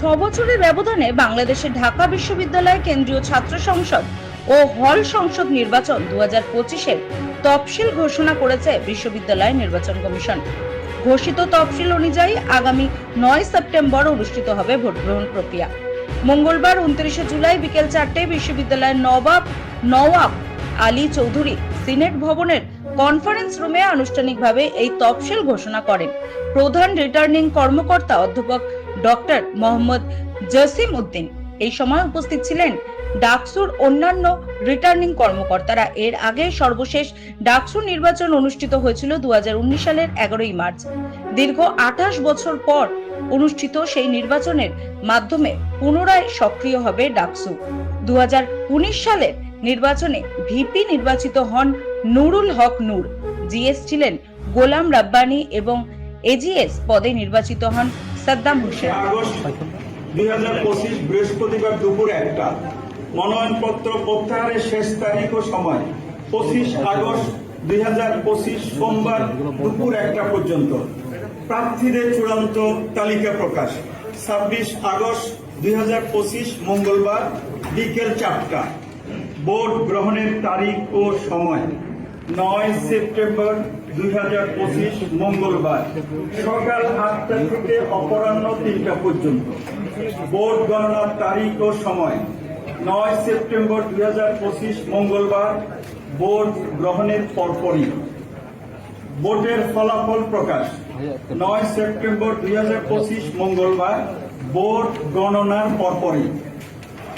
ছ বছরের ব্যবধানে বাংলাদেশের ঢাকা বিশ্ববিদ্যালয় কেন্দ্রীয় ছাত্র সংসদ ও হল সংসদ নির্বাচন দু হাজার পঁচিশের তফসিল ঘোষণা করেছে বিশ্ববিদ্যালয় নির্বাচন কমিশন। ঘোষিত তফসিল অনুযায়ী আগামী নয় সেপ্টেম্বর অনুষ্ঠিত হবে ভোট গ্রহণ প্রক্রিয়া। মঙ্গলবার উনত্রিশে জুলাই বিকেল চারটে বিশ্ববিদ্যালয়ের নবাব নওয়াব আলী চৌধুরী সিনেট ভবনের কনফারেন্স রুমে আনুষ্ঠানিকভাবে এই তফসিল ঘোষণা করেন। প্রধান রিটার্নিং কর্মকর্তা অধ্যাপক ডক্টর মোহাম্মদ জসিম উদ্দিন। এই সময় উপস্থিত ছিলেন ডাকসুর অন্যান্য রিটার্নিং কর্মকর্তারা। এর আগে সর্বশেষ ডাকসুর নির্বাচন অনুষ্ঠিত হয়েছিল দু হাজার উনিশ সালের এগারোই মার্চ। দীর্ঘ আঠাশ বছর পর অনুষ্ঠিত সেই নির্বাচনের মাধ্যমে পুনরায় সক্রিয় হবে ডাকসু। দু হাজার উনিশ সালের নির্বাচনে ভিপি নির্বাচিত হন নুরুল হক নূর। জিএস ছিলেন গোলাম রাব্বানি এবং এজিএস পদে নির্বাচিত হন সাদ্দাম হোসেন। দুই হাজার পঁচিশ বৃহস্পতিবার দুপুর একটা। মনোনয়নপত্র প্রত্যাহারের শেষ তারিখ ও সময় পঁচিশ আগস্ট দুই হাজার পঁচিশ সোমবার দুপুর একটা পর্যন্ত। প্রার্থীদের চূড়ান্ত তালিকা প্রকাশ। ছাব্বিশ আগস্ট দুই হাজার পঁচিশ মঙ্গলবার বিকেল চারটা। ভোট গ্রহণের তারিখ ও সময় নয় সেপ্টেম্বর দুই হাজার পঁচিশ মঙ্গলবার সকাল আটটা থেকে অপরাহ্ন তিনটা পর্যন্ত। ভোট গণনার তারিখ ও সময় নয় সেপ্টেম্বর দুই হাজার পঁচিশ মঙ্গলবার ভোট গ্রহণের পরপরই। ভোটের ফলাফল প্রকাশ নয় সেপ্টেম্বর দুই হাজার পঁচিশ মঙ্গলবার ভোট গণনার পরপরই।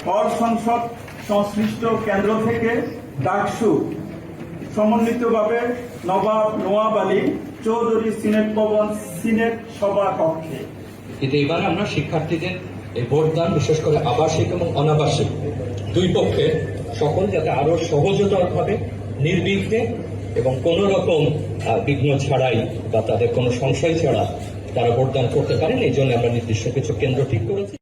হল সংসদ সংশ্লিষ্ট কেন্দ্র থেকে ডাকসু সমন্বিতভাবে নবাব নোয়াব আলী চৌধুরী সিনেট ভবন সিনেট সভা কক্ষে। কিন্তু এবার আমরা শিক্ষার্থীদের এই ভোটদান, বিশেষ করে আবাসিক এবং অনাবাসিক দুই পক্ষে সকল যাতে আরও সহজতর ভাবে নির্বিঘ্নে এবং কোন রকম বিঘ্ন ছাড়াই বা তাদের কোনো সংশয় ছাড়া তারা ভোটদান করতে পারেন, এই জন্য আমরা নির্দিষ্ট কিছু কেন্দ্র ঠিক করেছি।